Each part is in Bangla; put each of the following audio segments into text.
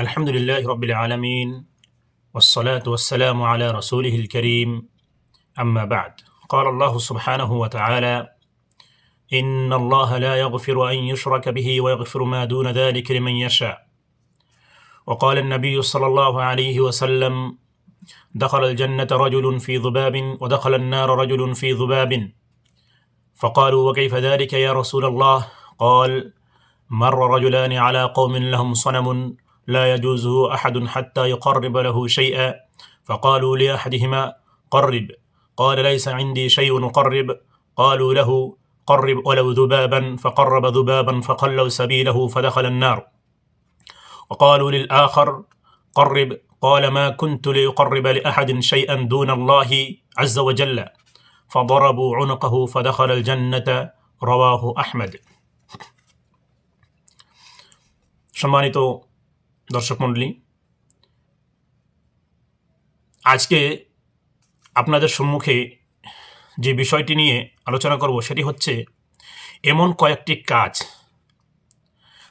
الحمد لله رب العالمين والصلاة والسلام على رسوله الكريم أما بعد قال الله سبحانه وتعالى إن الله لا يغفر أن يشرك به ويغفر ما دون ذلك لمن يشاء وقال النبي صلى الله عليه وسلم دخل الجنة رجل في ذباب ودخل النار رجل في ذباب فقالوا وكيف ذلك يا رسول الله قال مر رجلان على قوم لهم صنم لا يجوزه احد حتى يقرب له شيئا فقالوا لاحدهما قرب قال ليس عندي شيء اقرب قالوا له قرب ولو ذبابا فقرب ذبابا فقلوا سبيله فدخل النار وقالوا للاخر قرب قال ما كنت لاقرب لاحد شيئا دون الله عز وجل فضربوا عنقه فدخل الجنه رواه احمد সম্মানিত দর্শক মণ্ডলী, আজকে আপনাদের সম্মুখে যে বিষয়টি নিয়ে আলোচনা করব সেটি হচ্ছে এমন কয়েকটি কাজ।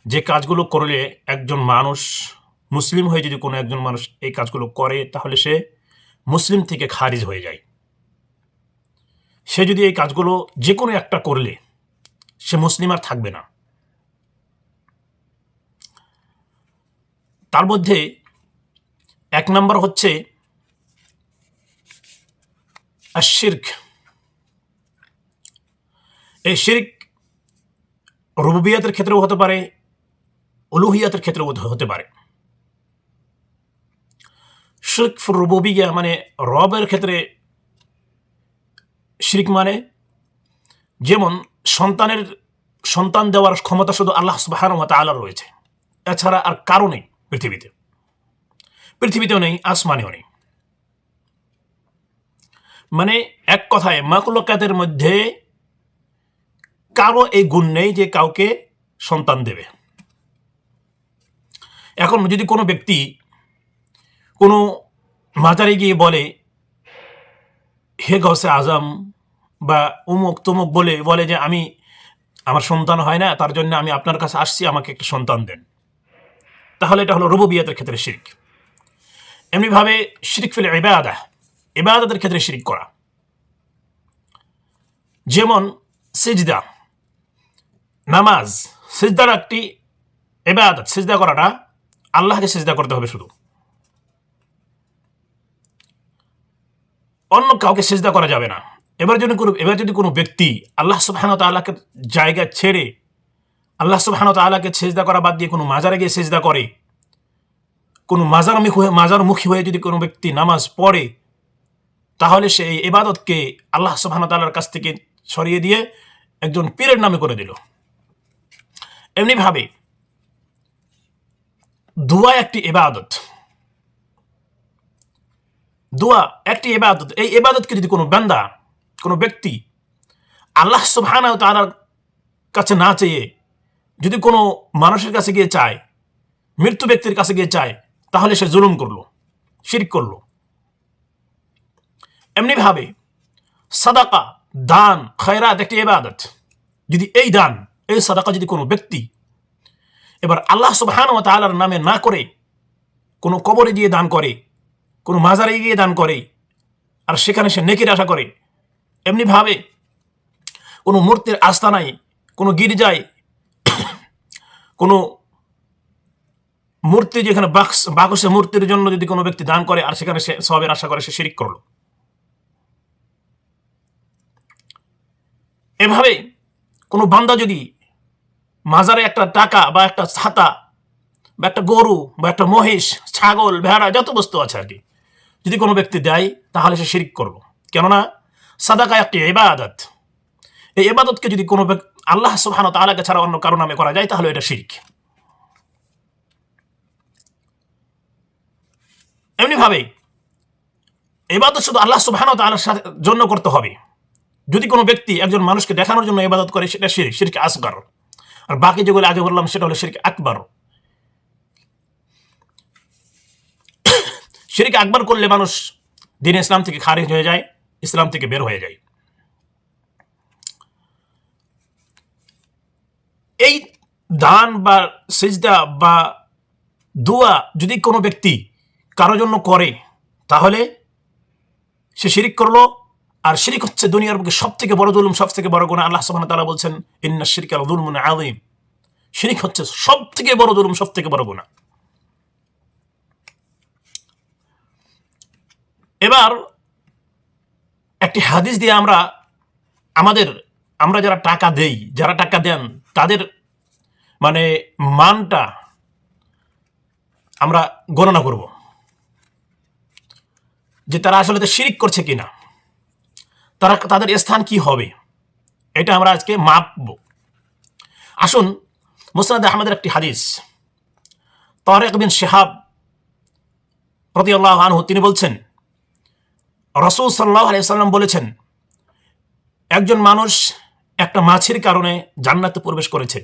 যে কাজগুলো করলে একজন মানুষ মুসলিম হয়ে যদি কোনো একজন মানুষ এই কাজগুলো করে, তাহলে সে মুসলিম থেকে খারিজ হয়ে যায়। সে যদি এই কাজগুলো যে কোনো একটা করলে, সে মুসলিম আর থাকবে না। তার মধ্যে এক নম্বর হচ্ছে শির্ক এই শির্ক রুবিয়াতের ক্ষেত্রেও হতে পারে, উলুহিয়াতের ক্ষেত্রেও হতে পারে। শির্ক রুবিয়া মানে রবের ক্ষেত্রে শিরিক মানে যেমন সন্তানের সন্তান দেওয়ার ক্ষমতা শুধু আল্লাহ সুবাহ আল্লাহ রয়েছে। এছাড়া আর কারও নেই। পৃথিবীতে। পৃথিবীতেও নেই, আসমানেও নেই। মানে এক কথায়, মাকুলকাতের মধ্যে কারও এই গুণ নেই যে কাউকে সন্তান দেবে। এখন যদি কোনো ব্যক্তি কোনো মাজারে গিয়ে বলে, হে গসে আজম বা উমুক তুমুক বলে বলে যে, আমি, আমার সন্তান হয় না, তার জন্য আমি আপনার কাছে আসছি, আমাকে একটা সন্তান দেন। তাহলে এটা হলো রুবুবিয়াতের ক্ষেত্রে শিরিক। এমনিভাবে শিরিক ফেলে এবাদা এবাদাতের ক্ষেত্রে শিরিক করা। যেমন সিজদা, নামাজ, সিজদার একটি এবাদত সিজদা করাটা আল্লাহকে সিজদা করতে হবে শুধু। অন্য কাউকে সিজদা করা যাবে না। এবার যদি কোনো, এবার যদি কোনো ব্যক্তি আল্লাহ সুবহান তাল্লাহকে জায়গা ছেড়ে আল্লাহ সুবহান তাল্লাহকে সেজদা করা বাদ দিয়ে কোনো মাজারে গিয়ে সেজদা করে। কোনো মাজারমুখী হয়ে মাজারমুখী হয়ে যদি কোনো ব্যক্তি নামাজ পড়ে, তাহলে সে এই এবাদতকে আল্লাহ সুবহান তাল্লাহর কাছ থেকে সরিয়ে দিয়ে একজন পীরের নামে করে দিল। এমনিভাবে দোয়া একটি এবাদত দোয়া একটি এবাদত এই এবাদতকে যদি কোনো বান্দা, কোনো ব্যক্তি আল্লাহ সুবহান তালার কাছে না চেয়ে যদি কোনো মানুষের কাছে গিয়ে চায়, মৃত্যু ব্যক্তির কাছে গিয়ে চায়, তাহলে সে জুলুম করল, শিরিক করল। এমনিভাবে সাদাকা, দান, খয়রাত একটি এবাদত যদি এই দান, এই সাদাকা যদি কোনো ব্যক্তি এবার আল্লাহ সুবহান ও তালার নামে না করে, কোনো কবরে গিয়ে দান করে, কোনো মাজারে গিয়ে দান করে, আর সেখানে সে নেকির আশা করে, এমনিভাবে কোনো মূর্তির আস্থা নাই কোনো গির্জায় কোনো মূর্তি যেখানে বাক্স, বাকসে মূর্তির জন্য যদি কোনো ব্যক্তি দান করে, আর সেখানে সে সবের আশা করে সে শিরিক করল। এভাবে কোনো বান্দা যদি মাজারে একটা টাকা বা একটা ছাতা বা একটা গরু বা একটা মহিষ, ছাগল, ভেড়া, যত বস্তু আছে আর কি, যদি কোনো ব্যক্তি দেয়, তাহলে সে শিরিক করল। কেননা সাদাকা একটি এবাদত এই এবাদতকে যদি কোনো আল্লাহ সুবহান তালাকে ছাড়া অন্য কারও নামে করা যায়, তাহলে এটা শিরিক। এমনিভাবে এবাদত শুধু আল্লাহ সুবহান তালার জন্য করতে হবে। যদি কোনো ব্যক্তি একজন মানুষকে দেখানোর জন্য ইবাদত করে, সেটা শিরিক শিরিক আসগার। আর বাকি যেগুলো আগে বললাম, সেটা হলো শিরিক আকবর। শিরিক আকবর করলে মানুষ দিন ইসলাম থেকে খারিজ হয়ে যায়, ইসলাম থেকে বের হয়ে যায় এই দান বা সিজদা বা দোয়া যদি কোনো ব্যক্তি কারও জন্য করে, তাহলে সে শিরিক করল। আর শিরিক হচ্ছে দুনিয়ার বুকে সব থেকে বড় জুলুম সব থেকে বড় গুণা আল্লাহ ওয়া তাআলা বলছেন, ইন্না শিরকা লাযুলমুন আযীম। শিরিক হচ্ছে সব থেকে বড় জুলুম সব থেকে বড় গুণা এবার একটি হাদিস দিয়ে আমরা, আমাদের, আমরা যারা টাকা দেই, যারা টাকা দেন, তাদের মানে মানটা আমরা গণনা করব। যে তারা আসলে শিরিক করছে কিনা, তারা তাদের স্থান কি হবে, এটা আমরা আজকে মাপব। আসুন, মুসনাদ আহমদের একটি হাদিস, তরেক বিন শেহাব প্রতি আনহু, তিনি বলছেন, রসুল সাল্লাহ আলিয়াল্লাম বলেছেন, একজন মানুষ একটা মাছের কারণে জান্নাতে প্রবেশ করেছে।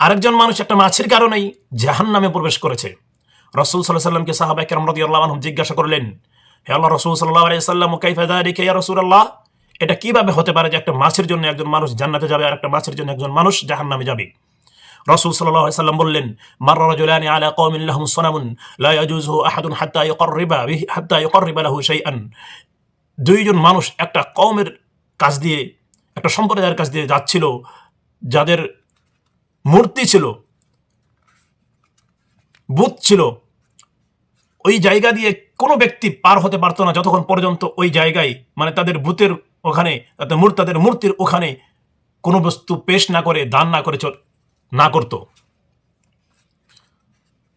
আরেকজন মানুষ একটা মাছের কারণেই জাহান নামে প্রবেশ করেছে। রসুল সাল্লাহ সাল্লামকে সাহাবাই কেরাম রদি আল্লাহ জিজ্ঞাসা করলেন, হে আল্লাহ, রসুল সাল্লাহ আলিয়াল্লাম কাইফাদা রেখে রসুল আল্লাহ এটা কীভাবে হতে পারে যে একটা মাছের জন্য একজন মানুষ জান্নাতে যাবে আর একটা মাছের জন্য একজন মানুষ জাহান নামে যাবে? রসুল সাল্লাহ সাল্লাম বললেন মার রাজুলানি আলা কওমিন লাহুম সুনামুন লা ইয়াজুজু আহাদুন হাত্তা ইউকাররিবা বিহি হাত্তা ইউকাররিবা লাহু শাইআন। দুইজন মানুষ একটা কওমের কাছ দিয়ে, একটা সম্প্রদায়ের কাছ দিয়ে যাচ্ছিল, যাদের মূর্তি ছিল, বুথ ছিল। ওই জায়গা দিয়ে কোনো ব্যক্তি পার হতে পারতো না যতক্ষণ পর্যন্ত ওই জায়গায় মানে তাদের বুথের ওখানে, তাদের তাদের মূর্তির ওখানে কোনো বস্তু পেশ না করে, দান না করে না করত।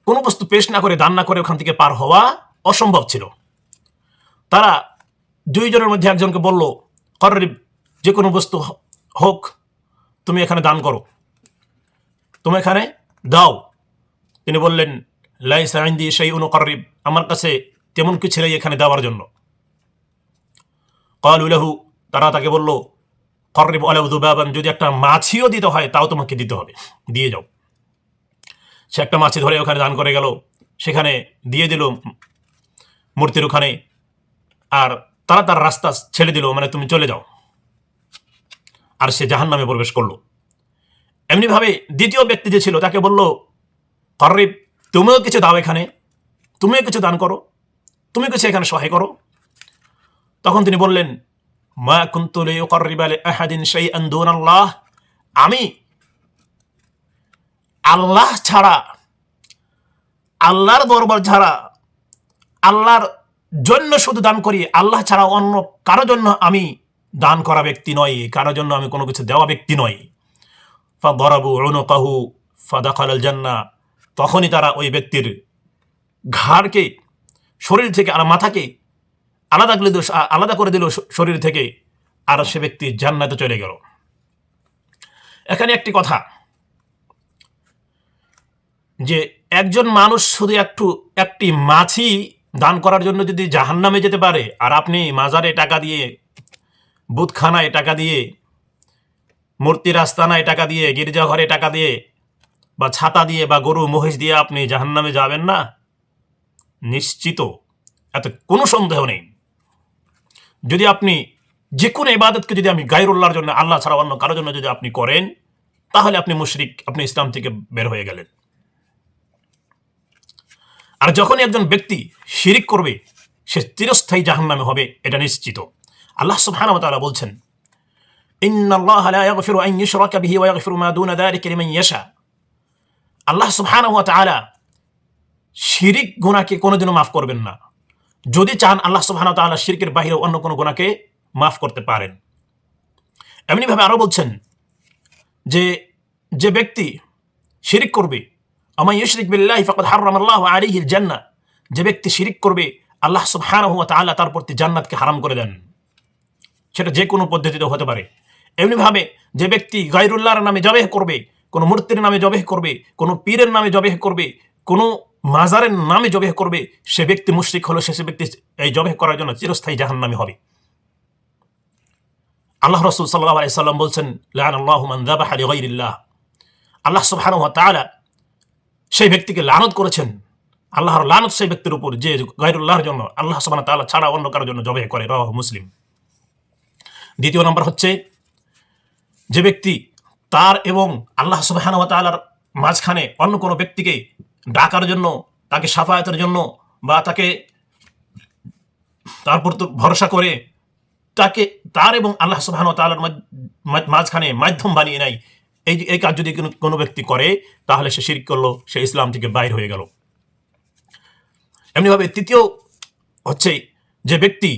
কোনো বস্তু পেশ না করে, দান না করে ওখান থেকে পার হওয়া অসম্ভব ছিল। তারা দুইজনের মধ্যে একজনকে বলল, কররিব, যে কোনো বস্তু হোক, তুমি এখানে দান করো। তুমি এখানে দাও। তিনি বললেন, লাইসা আইন্দি সেই অনুকরিব আমার কাছে তেমন কিছু নেই এখানে দেওয়ার জন্য। কল উলাহু তারা তাকে বলল করিব আলাউদুবাবান যদি একটা মাছিও দিতে হয়, তাও তোমাকে দিতে হবে। দিয়ে যাও। সে একটা মাছি ধরে ওখানে দান করে গেল। সেখানে দিয়ে দিল মূর্তির ওখানে, আর তারা তার রাস্তা ছেড়ে দিল মানে তুমি চলে যাও। আর সে জাহান নামে প্রবেশ করল। এমনিভাবে দ্বিতীয় ব্যক্তি যে ছিল, তাকে বলল করিব তুমিও কিছু দাও এখানে। তুমিও কিছু দান করো। তুমি কিছু এখানে সহায় করো। তখন তিনি বললেন, মা কুন্তুল আহাদিন সেই আন্দোন আল্লাহ আমি আল্লাহ ছাড়া, আল্লাহর দরবার ছাড়া, আল্লাহর জন্য শুধু দান করি, আল্লাহ ছাড়া অন্য কারও জন্য আমি দান করা ব্যক্তি নই, কারও জন্য আমি কোনো কিছু দেওয়া ব্যক্তি নই। ফা অনুকাহু ফাদাখাল জান্না। তখনই তারা ওই ব্যক্তির ঘাড়কে, শরীর থেকে আর মাথাকে আলাদা করে দিল, আলাদা করে দিল শরীর থেকে আর সে ব্যক্তি জান্নাতে চলে গেল। এখানে একটি কথা, যে একজন মানুষ শুধু একটু, একটি মাছি দান করার জন্য যদি জাহান্নামে যেতে পারে, আর আপনি মাজারে টাকা দিয়ে বুথখানায় টাকা দিয়ে মূর্তির আস্তানায় টাকা দিয়ে, গির্জাঘরে টাকা দিয়ে বা ছাতা দিয়ে বা গরু মহিষ দিয়ে আপনি জাহান্নামে যাবেন না? নিশ্চিত। এত কোনো সন্দেহ নেই। যদি আপনি যে কোনো ইবাদতকে যদি আমি গায়রুল্লাহর জন্য, আল্লাহ ছাড়া অন্য কারোর জন্য যদি আপনি করেন, তাহলে আপনি মুশরিক, আপনি ইসলাম থেকে বের হয়ে গেলেন। আর যখনই একজন ব্যক্তি শিরিক করবে, সে চিরস্থায়ী জাহান্নামে হবে, এটা নিশ্চিত। আল্লাহ সুবহানাহু ওয়া তাআলা বলছেন ইন্নাল্লাহ লা ইয়াগফিরু আন ইউশরাকা বিহি ওয়া ইয়াগফিরু মা দুনা যালিকা লিমান ইয়াশা আল্লাহ সুবহানাহু ওয়া তাআলা শিরিক গুনাহকে কোনোদিনও মাফ করবেন না। যদি চান আল্লাহ সুবহানাহু ওয়া তাআলা শিরকের বাইরে অন্য কোনো গুনাহকে মাফ করতে পারেন। এমনিভাবে আরও বলছেন যে যে ব্যক্তি শিরিক করবে আমা ইউশরিক বিল্লাহি ফাকাদ হারামাল্লাহু আলাইহিল জান্নাহ যে ব্যক্তি শিরিক করবে, আল্লাহ সুবহানাহু ওয়া তাআলা তার প্রতি জান্নাতকে হারাম করে দেন। সেটা যে কোনো পদ্ধতিতে হতে পারে। এমনিভাবে যে ব্যক্তি গাইরুল্লাহর নামে জবেহ করবে, কোনো মূর্তির নামে জবেহ করবে, কোনো পীরের নামে জবেহ করবে, কোনো মাজারের নামে জবেহ করবে, সে ব্যক্তি মুশরিক হলো, সে ব্যক্তি এই জবেহ করার জন্য চিরস্থায়ী জাহান নামে হবে। আল্লাহ রসুল সাল্লাহ আলাই সাল্লাম বলছেন লান আল্লাহ মান দাবাহ লিগাইরিল্লাহ আল্লাহ ওয়া সেই ব্যক্তিকে লানত করেছেন। আল্লাহর লানত সেই ব্যক্তির উপর যে গাইরুল্লাহর জন্য, আল্লাহ সুবহানাহু ওয়া তাআলা ছাড়া অন্য কারোর জন্য জবেহ করে রহ মুসলিম। দ্বিতীয় নম্বর হচ্ছে যে ব্যক্তি তার এবং আল্লাহ সুবহানাহু ওয়া মাঝখানে অন্য কোনো ব্যক্তিকে ডাকার জন্য, তাকে সাফায়াতের জন্য বা তাকে তারপর তো ভরসা করে তাকে তার এবং আল্লাহ সুবহান তালার মাঝখানে মাধ্যম বানিয়ে নেয়, এই এই কাজ যদি কোনো কোনো ব্যক্তি করে, তাহলে সে শিরিক করল, সে ইসলাম থেকে বাইর হয়ে গেল। এমনিভাবে তৃতীয় হচ্ছে যে ব্যক্তি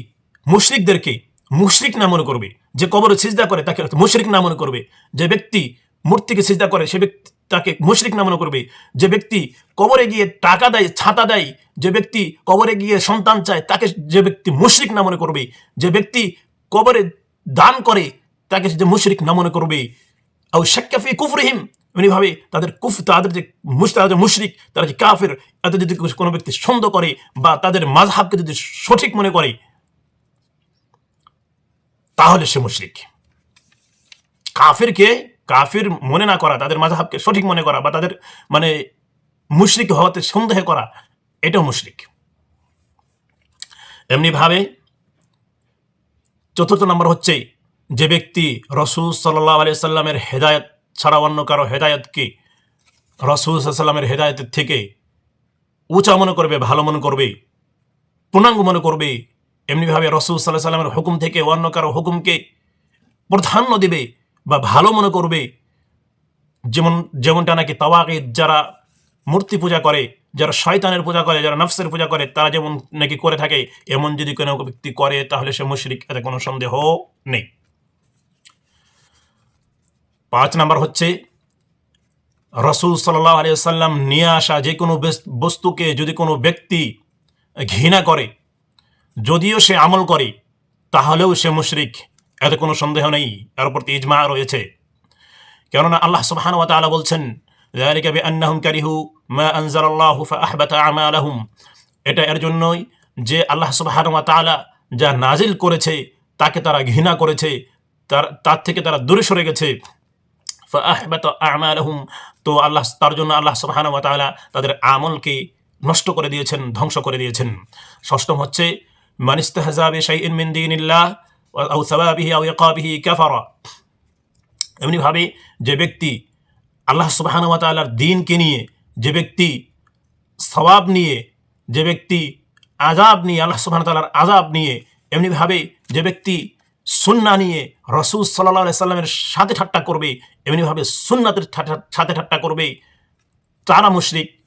মুশরিকদেরকে মুশরিক না মনে করবে যে কবরে সিজদা করে, তাকে মুশরিক না মনে করবে। যে ব্যক্তি মূর্তিকে সিজদা করে, সে ব্যক্তি তাকে মুশরিক না মনে করবে। যে ব্যক্তি কবরে গিয়ে টাকা দেয়, ছাতা দেয়, যে ব্যক্তি কবরে গিয়ে সন্তান চায়, তাকে যে ব্যক্তি মুশরিক না মনে করবে। যে ব্যক্তি কবরে দান করে, তাকে যে মুশরিক না মনে করবে। আও শাক্কাফি কুফরিহিম, এমনিভাবে তাদের কুফ, তাদের যে মুশ মুশরিক, তারা যে কাফের, এত যদি কোনো ব্যক্তি সন্দেহ করে বা তাদের মাঝহাবকে যদি সঠিক মনে করে তাহলে সে মুশরিক। কাফিরকে, কাফির মনে না করা, তাদের মাঝহাবকে সঠিক মনে করা বা তাদের মানে মুশরিক হওয়াতে সন্দেহ করা, এটাও মুশরিক। এমনিভাবে চতুর্থ নম্বর হচ্ছে, যে ব্যক্তি রসুল সাল্লাহ আলি সাল্লামের হেদায়ত ছাড়া অন্য কারও হেদায়তকে রসুল সাল্লামের হেদায়তের থেকে উঁচা মনে করবে, ভালো মনে করবে, পূর্ণাঙ্গ মনে করবে এমনিভাবে রসুল সাল্লাহ সাল্লামের হুকুম থেকে অন্য কারও হুকুমকে প্রাধান্য দেবে বা ভালো মনে করবে, যেমন, যেমনটা নাকি তাওয়াকে যারা মূর্তি পূজা করে, যারা শয়তানের পূজা করে, যারা নফসের পূজা করে, তারা যেমন নাকি করে থাকে, এমন যদি কোনো ব্যক্তি করে, তাহলে সে মুশরিক, এতে কোনো সন্দেহ নেই। পাঁচ নাম্বার হচ্ছে, রসুল সাল্লাহ আলিয়া সাল্লাম নিয়ে আসা যে কোনো বস্তুকে যদি কোনো ব্যক্তি ঘৃণা করে যদিও সে আমল করে তাহলেও সে মুশরিক এতে কোনো সন্দেহ নেই এর প্রতি ইজমা রয়েছে কেননা আল্লাহ সুবহান ওয়া তাআলা বলছেন ذلك بأنهم كرهوا ما أنزل الله فأحبط أعمالهم এটা এর জন্যই যে আল্লাহ সুবহান ওয়া তাআলা যা নাজিল করেছে তাকে তারা ঘৃণা করেছে তার তার থেকে তারা দূরে সরে গেছে ফাহবাত আমালহুম তো আল্লাহ তার জন্য আল্লাহ সুবহানাহু ওয়া তাআলা তাদের আমলকে নষ্ট করে দিয়েছেন ধ্বংস করে দিয়েছেন ষষ্ঠম হচ্ছে মানিস্তাহজা বিশাইইন মিন দীনিল্লাহ আও সাবাবিহি আও ইকাবিহি কাফারা এমনিভাবে যে ব্যক্তি আল্লাহ সুবহানাহু ওয়া তাআলার দিনকে নিয়ে, যে ব্যক্তি সওয়াব নিয়ে, যে ব্যক্তি আজাব নিয়ে, আল্লাহ সুবহানাহু ওয়া তাআলার আজাব নিয়ে এমনিভাবে যে ব্যক্তি সুন্না নিয়ে রসুল সাল্লাহ সাল্লামের সাথে ঠাট্টা করবে এমনিভাবে সুন্নাতের সাথে ঠাট্টা করবে। তারা মুশরিক।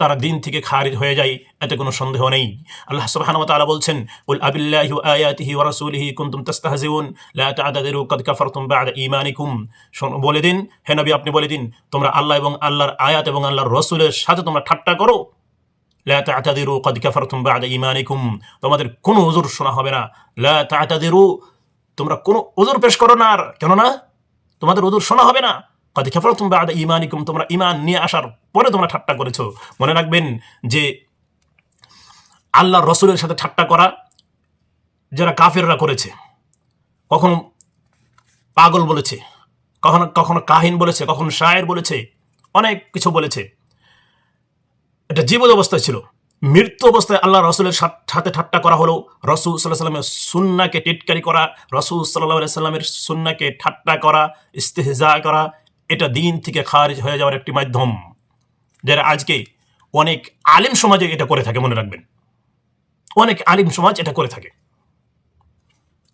তারা দিন থেকে খারিজ হয়ে যায়, এতে কোনো সন্দেহ নেই। আল্লাহ সুবহানাহু ওয়া তাআলা বলছেন উল আবিল্লাহি ওয়া আয়াতিহি ওয়া রাসূলিহি কুনতুম তাস্তাহজিউন, লা তা'তাদিরু কাদ কাফারতুম বা'দা ঈমানিকুম। বলে দিন, হে নবী, আপনি বলে দিন, তোমরা আল্লাহ এবং আল্লাহর আয়াত এবং আল্লাহর রাসূলের সাথে তোমরা ঠাট্টা করো। লা তা'তাদিরু কাদ কাফারতুম বা'দা ঈমানিকুম। তোমাদের কোনো উযর শোনা হবে না। লা তা'তাদিরু, তোমরা কোনো ওজোর পেশ করো না আর। কেননা তোমাদের ওজোর শোনা হবে না। কাদি খেফল তোমরা ইমান নিয়ে আসার পরে তোমরা ঠাট্টা করেছ। মনে রাখবেন যে আল্লাহ রসুলের সাথে ঠাট্টা করা যারা কাফেররা করেছে, কখনো পাগল বলেছে, কখনো কখনো কাহিন বলেছে, কখনো শায়ের বলেছে, অনেক কিছু বলেছে। এটা জীবন অবস্থায় ছিল। মৃত্যু অবস্থায় আল্লাহ রসুলের সাথে ঠাট্টা করা হলো। রসুল সাল্লাহ সাল্লামের সুন্নাকে টিটকারি করা, রসুল সাল্লাহ সাল্লামের সুন্নাকে ঠাট্টা করা, ইস্তেহজা করা এটা দিন থেকে খারিজ হয়ে যাওয়ার একটি মাধ্যম, যারা আজকে অনেক আলিম সমাজে এটা করে থাকে, মনে রাখবেন। অনেক আলিম সমাজ এটা করে থাকে।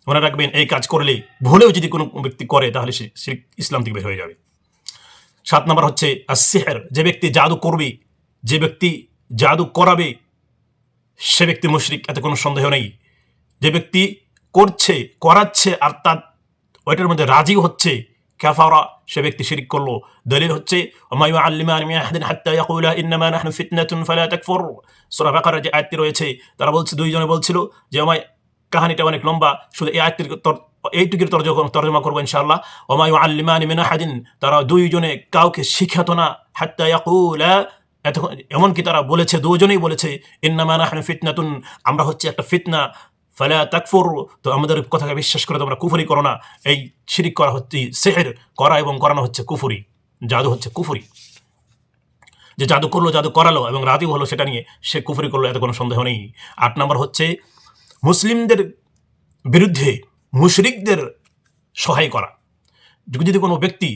মনে রাখবেন, এই কাজ করলে ভুলেও যদি কোনো ব্যক্তি করে, তাহলে সে ইসলাম থেকে বের হয়ে যাবে। সাত নম্বর হচ্ছে সেহের যে ব্যক্তি জাদু করবে, যে ব্যক্তি জাদু করাবে, সে ব্যক্তি মুশরিক, এতে কোনো সন্দেহ নেই। যে ব্যক্তি করছে, করাচ্ছে, আর তার ওইটার মধ্যে রাজি হচ্ছে কাফারা সে ব্যক্তি শিরিক করল দলিল হচ্ছে ওমা ইউআল্লিমান মিন আহাদিন হাত্তা ইয়াকুলা ইন্নামা নাহনু ফিতনাতুন ফালা তাকফুর সূরা বাকারার যে আয়াতটি রয়েছে, তারা বলছে দুইজনে বলছিল যে ওমাই কাহিনীটা অনেক লম্বা। শুধু এই আয়াতটির এইটুকুর তর্জমা করব ইনশাআল্লাহ। ওমা ইউআল্লিমান মিন আহাদিন তারা দুইজনে কাউকে শিখাতো না। হাত্তা ইয়াকুলা এতক্ষণ এমনকি তারা বলেছে দুজনেই বলেছে ইন্নামা নাহনু ফিতনাতুন আমরা হচ্ছে একটা ফিতনা। ফালা তাকফুর, তো আমাদের কথাকে বিশ্বাস করে তোমরা কুফরি করো না। এই শিরিক করা হচ্ছে সেহের, করা এবং করানো হচ্ছে কুফুরি। জাদু হচ্ছে কুফুরি। যে জাদু করল, জাদু করালো এবং রাজি হলো সেটা নিয়ে সে কুফরি করল, এত কোনো সন্দেহ নেই। আট নম্বর হচ্ছে, মুসলিমদের বিরুদ্ধে মুশরিকদের সহায় করা। যদি কোনো ব্যক্তি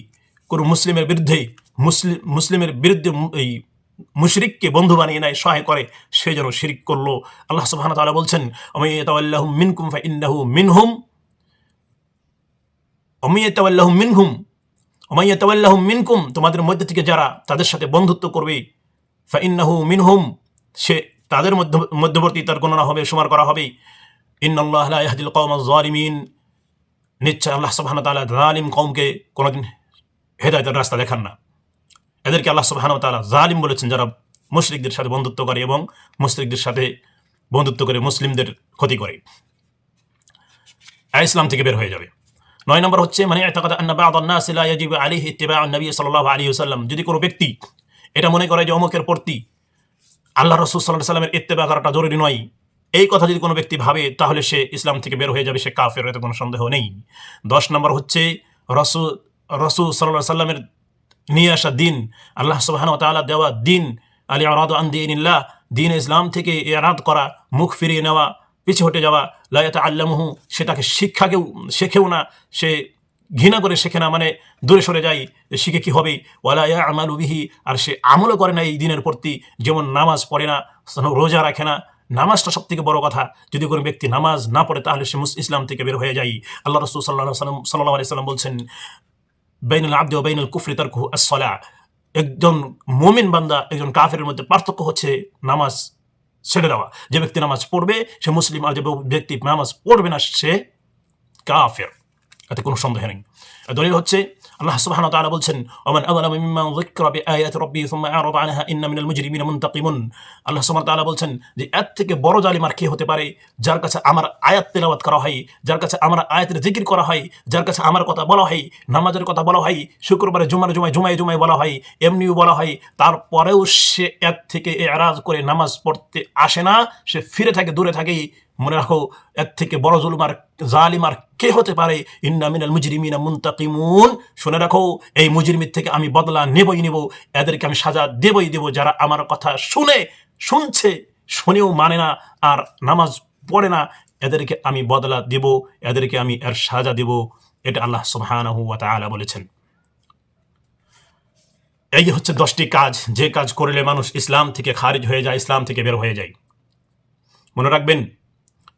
কোনো মুসলিমের বিরুদ্ধে মুসলিম মুসলিমের বিরুদ্ধে এই মুশরিককে বন্ধু বানিয়ে নেয়, সহায় করে, সে যেন শিরিক করল। আল্লাহ সুবহানাহু ওয়া তাআলা বলছেন আমিয়াতাওয়াল্লাহুম মিনকুম ফাইন্নাহু মিনহুম। অমিয়াতাওয়াল্লাহুম মিনহুম। অমাইয়াতাওয়াল্লাহুম মিনকুম। তোমাদের মধ্যে থেকে যারা তাদের সাথে বন্ধুত্ব করবে, ফাইন্নাহু মিনহুম, সে তাদের মধ্য, মধ্যবর্তী তার গণনা হবে সুমার করা হবে। ইন্নাল্লাহ লা ইয়াহদিল কওমাজ জালিমিন নিশ্চয় আল্লাহ সুবহানাহু ওয়া তাআলা জালিম কওমকে কোনোদিন হেদায়েতের রাস্তা দেখান না। এদেরকে আল্লাহ সুবাহান তালা জালিম বলেছেন যারা মুশরিকদের সাথে বন্ধুত্ব করে এবং মুশরিকদের সাথে বন্ধুত্ব করে মুসলিমদের ক্ষতি করে। ইসলাম থেকে বের হয়ে যাবে। নয় নম্বর হচ্ছে মানে আলী নবী সাল্লাহ আলী সাল্লাম যদি কোনো ব্যক্তি এটা মনে করে যে অমুকের প্রতি আল্লাহ রসুল সাল্লাহ সাল্লামের ইত্তেবা করাটা জরুরি নয়, এই কথা যদি কোনো ব্যক্তি ভাবে, তাহলে সে ইসলাম থেকে বের হয়ে যাবে, সে কাফের, এতে কোনো সন্দেহ নেই। দশ নম্বর হচ্ছে, রসুল রসুল সাল্লাহ সাল্লামের নিয়ে আসা দিন। আল্লাহ সুবাহান তাআলা দেওয়া দিন, আলী আরাদ আন দিনিল্লাহ, দিন ইসলাম থেকে এরাদ করা, মুখ ফিরিয়ে নেওয়া, পিছু হটে যাওয়া লায়াত আল্লামহু সে তাকে শিক্ষাকেও শেখেও না, সে ঘৃণা করে শেখে না মানে দূরে সরে যায় শিখে কি হবে? ওয়ালা ইয়া আমালু বিহি, আর সে আমলও করে না এই দিনের প্রতি, যেমন নামাজ পড়ে না রোজা রাখে না। নামাজটা সব থেকে বড় কথা, যদি কোনো ব্যক্তি নামাজ না পড়ে, তাহলে সে মুস- ইসলাম থেকে বের হয়ে যায়। আল্লাহ রসুল সাল্লাহ সাল্লাম সাল্লাহ আলি সাল্লাম বলছেন বাইনুল আব্দে ও বাইনুল কুফরি তার আসলা একজন মোমিন বান্দা, একজন কাফের মধ্যে পার্থক্য হচ্ছে নামাজ ছেড়ে দেওয়া। যে ব্যক্তি নামাজ পড়বে, সে মুসলিম, আর যে ব্যক্তি নামাজ পড়বে না, সে কাফের। এতে কোনো সন্দেহ নেই। দলিল হচ্ছে আল্লাহ সুবহানাহু ওয়া তাআলা বলছেন, ওমান আযলামু মিম্মান যুকরা বিআয়াতি রাব্বিহি সুম্মা আ'রাদা আনহা ইন্না মিনাল মুজরিমিনা মুনতাকিমুন। আল্লাহ সুবহানাহু ওয়া তাআলা বলছেন যে, এর থেকে বড় জালিম আর কে হতে পারে যার কাছে আমার আয়াত তেলাওয়াত করা হয়, যার কাছে আমার আয়াতের জিকির করা হয়, যার কাছে আমার কথা বলা হয়, নামাজের কথা বলা হয়, শুক্রবারে জুমার জুমায় জুমায় জুমায় বলা হয়, এমনিও বলা হয়, তারপরেও সে এর থেকে এরাজ করে নামাজ পড়তে আসে না, সে ফিরে থাকে, দূরে থাকেই মনে রাখো, এর থেকে বড় জুলুমার জালিমার কে হতে পারে? ইন্না মিনাল মুজরিমিনা মুনতাকিমুন। শুনে রাখো, এই মুজরিমির থেকে আমি বদলা নেবই নেব। এদেরকে আমি সাজা দেবই দেব, যারা আমার কথা শুনে, শুনছে, শুনেও মানে না আর নামাজ পড়ে না। এদেরকে আমি বদলা দেব, এদেরকে আমি এর সাজা দেব। এটা আল্লাহ সুবহানাহু ওয়া তাআলা বলেছেন। এই হচ্ছে দশটি কাজ, যে কাজ করলে মানুষ ইসলাম থেকে খারিজ হয়ে যায়, ইসলাম থেকে বের হয়ে যায়। মনে রাখবেন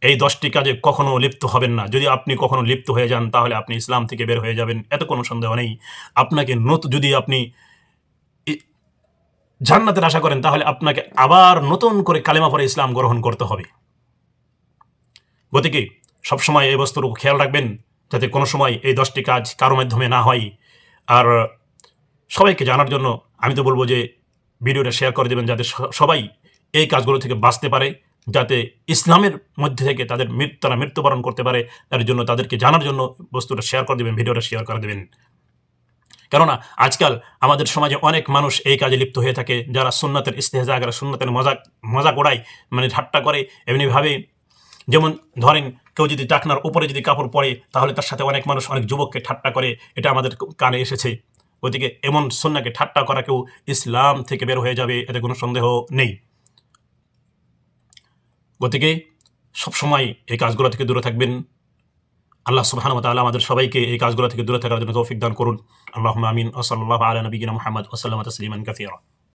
এই দশটি কাজে কখনো লিপ্ত হবেন না। যদি আপনি কখনো লিপ্ত হয়ে যান, তাহলে আপনি ইসলাম থেকে বের হয়ে যাবেন। এত কোনো সন্দেহ নেই। আপনাকে নতুন যদি আপনি জান্নাতের আশা করেন, তাহলে আপনাকে আবার নতুন করে কালেমা পরে ইসলাম গ্রহণ করতে হবে। গতিকে সবসময় এই বস্তুর খেয়াল রাখবেন, যাতে কোনো সময় এই দশটি কাজ কারও মাধ্যমে না হয়। আর সবাইকে জানার জন্য আমি তো বলব যে, ভিডিওটা শেয়ার করে দেবেন, যাতে সবাই এই কাজগুলো থেকে বাঁচতে পারে। যাতে ইসলামের মধ্যে থেকে তাদের তারা মৃত্যুবরণ করতে পারে, তার জন্য তাদেরকে জানার জন্য বস্তুটা শেয়ার করে দেবেন, ভিডিওটা শেয়ার করে দেবেন। কেননা, আজকাল আমাদের সমাজে অনেক মানুষ এই কাজে লিপ্ত হয়ে থাকে, যারা সুন্নাতের ইস্তেহাজা করে, সুন্নাতের মজাক মজাক ওড়ায় মানে ঠাট্টা করে, এমনিভাবে। যেমন ধরেন, কেউ যদি টাকনার উপরে যদি কাপড় পরে, তাহলে তার সাথে অনেক মানুষ, অনেক যুবককে ঠাট্টা করে, এটা আমাদের কানে এসেছে। ওইদিকে এমন সন্নাকে ঠাট্টা করা কেউ ইসলাম থেকে বের হয়ে যাবে, এতে কোনো সন্দেহ নেই। গতিকে সবসময় এই কাজগুলো থেকে দূরে থাকবেন। আল্লাহ সুবহানাহু ওয়া আমাদের সবাইকে এই কাজগুলো থেকে দূরে থাকার জন্য তৌফিক দান করুন। আল্লাহ আমিন। ওসল্লাহ আলী আলা নবিয়িনা ওসলাম তাসলিমান কাসীরা।